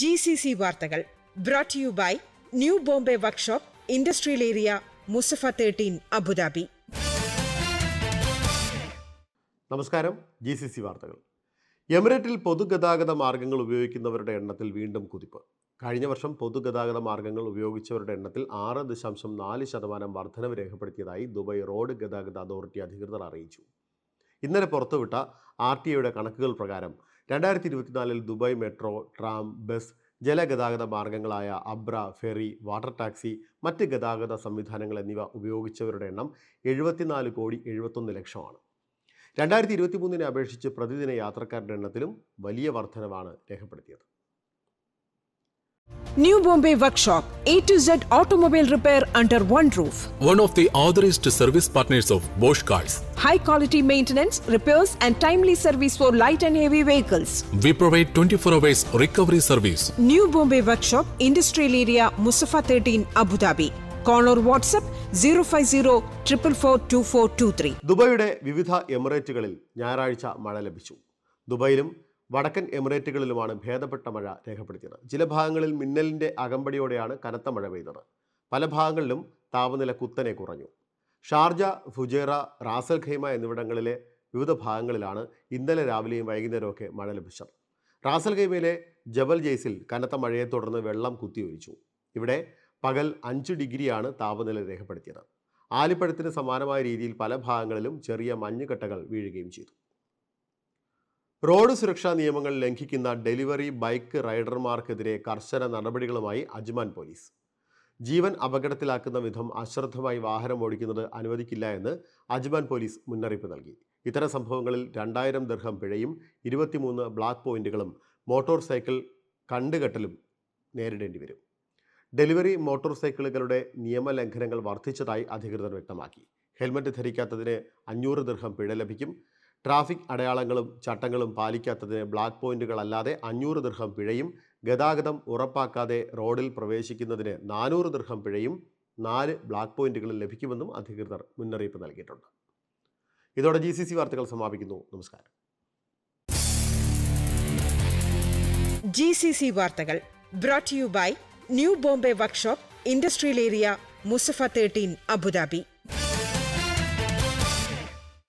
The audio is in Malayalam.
ജി സി സി വാർത്തകൾ brought you by new Bombay workshop industrial area Musaffah thirteen Abu Dhabi നമസ്കാരം. ജി സി സി വാർത്തകൾ. എമിറേറ്റിൽ പൊതുഗതാഗത മാർഗങ്ങൾ ഉപയോഗിക്കുന്നവരുടെ എണ്ണത്തിൽ വീണ്ടും കുതിപ്പ്. കഴിഞ്ഞ വർഷം പൊതുഗതാഗത മാർഗങ്ങൾ ഉപയോഗിച്ചവരുടെ എണ്ണത്തിൽ ആറ് ദശാംശം നാല് ശതമാനം വർധനവ് രേഖപ്പെടുത്തിയതായി ദുബായ് റോഡ് ഗതാഗത അതോറിറ്റി അധികൃതർ അറിയിച്ചു. ഇന്നലെ പുറത്തുവിട്ട ആർ ടി ഐയുടെ കണക്കുകൾ പ്രകാരം രണ്ടായിരത്തി ഇരുപത്തിനാലിൽ ദുബായ് മെട്രോ ട്രാം ബസ് ജലഗതാഗത മാർഗങ്ങളായ അബ്ര ഫെറി വാട്ടർ ടാക്സി മറ്റ് ഗതാഗത സംവിധാനങ്ങൾ എന്നിവ ഉപയോഗിച്ചവരുടെ എണ്ണം എഴുപത്തിനാല് കോടി എഴുപത്തൊന്ന് ലക്ഷമാണ്. രണ്ടായിരത്തി ഇരുപത്തി മൂന്നിനെ അപേക്ഷിച്ച് പ്രതിദിന യാത്രക്കാരുടെ എണ്ണത്തിലും വലിയ വർധനവാണ് രേഖപ്പെടുത്തിയത്. New Bombay workshop A to Z automobile repair under one roof one of the authorized service partners of Bosch Cars. High quality maintenance repairs and timely service for light and heavy vehicles We provide 24 hours recovery service. New Bombay workshop industrial area Musaffah thirteen Abu Dhabi call or WhatsApp zero five zero triple four two four two three ദുബായിയുടെ വിവിധ എമിറേറ്റുകളിൽ ഞായറാഴ്ച മഴ ലഭിച്ചു. ദുബായിലും വടക്കൻ എമിറേറ്റുകളിലുമാണ് ഭേദപ്പെട്ട മഴ രേഖപ്പെടുത്തിയത്. ചില ഭാഗങ്ങളിൽ മിന്നലിന്റെ അകമ്പടിയോടെയാണ് കനത്ത മഴ പെയ്തത്. പല ഭാഗങ്ങളിലും താപനില കുത്തനെ കുറഞ്ഞു. ഷാർജ ഫുജേറ റാസൽ ഖൈമ എന്നിവിടങ്ങളിലെ വിവിധ ഭാഗങ്ങളിലാണ് ഇന്നലെ രാവിലെയും വൈകുന്നേരമൊക്കെ മഴ ലഭിച്ചത്. റാസൽ ഖൈമയിലെ ജബൽ ജെയ്സിൽ കനത്ത മഴയെ തുടർന്ന് വെള്ളം കുത്തിയൊലിച്ചു. ഇവിടെ പകൽ അഞ്ച് ഡിഗ്രിയാണ് താപനില രേഖപ്പെടുത്തിയത്. ആലിപ്പഴത്തിന് സമാനമായ രീതിയിൽ പല ഭാഗങ്ങളിലും ചെറിയ മഞ്ഞുകട്ടകൾ വീഴുകയും ചെയ്തു. റോഡ് സുരക്ഷാ നിയമങ്ങൾ ലംഘിക്കുന്ന ഡെലിവറി ബൈക്ക് റൈഡർമാർക്കെതിരെ കർശന നടപടികളുമായി അജ്മാൻ പോലീസ്. ജീവൻ അപകടത്തിലാക്കുന്ന വിധം അശ്രദ്ധമായി വാഹനം ഓടിക്കുന്നത് അനുവദിക്കില്ല എന്ന് അജ്മാൻ പോലീസ് മുന്നറിയിപ്പ് നൽകി. ഇത്തരം സംഭവങ്ങളിൽ രണ്ടായിരം ദർഹം പിഴയും ഇരുപത്തിമൂന്ന് ബ്ലാക്ക് പോയിന്റുകളും മോട്ടോർ സൈക്കിൾ കണ്ടുകെട്ടലും നേരിടേണ്ടി വരും. ഡെലിവറി മോട്ടോർ സൈക്കിളുകളുടെ നിയമലംഘനങ്ങൾ വർദ്ധിച്ചതായി അധികൃതർ വ്യക്തമാക്കി. ഹെൽമറ്റ് ധരിക്കാത്തതിന് അഞ്ഞൂറ് ദീർഘം പിഴ ലഭിക്കും. ട്രാഫിക് അടയാളങ്ങളും ചട്ടങ്ങളും പാലിക്കാത്തതിന് ബ്ലാക്ക് പോയിന്റുകൾ അല്ലാതെ അഞ്ഞൂറ് ദീർഘം പിഴയും ഗതാഗതം ഉറപ്പാക്കാതെ റോഡിൽ പ്രവേശിക്കുന്നതിന് നാനൂറ് ദീർഘം പിഴയും നാല് ബ്ലാക്ക് പോയിന്റുകളും ലഭിക്കുമെന്നും അധികൃതർ മുന്നറിയിപ്പ് നൽകിയിട്ടുണ്ട്. ഇതോടെ ജി വാർത്തകൾ സമാപിക്കുന്നു. നമസ്കാരം. ജി സി സി വാർത്തകൾ brought you by new Bombay workshop industrial area Musaffah thirteen Abu Dhabi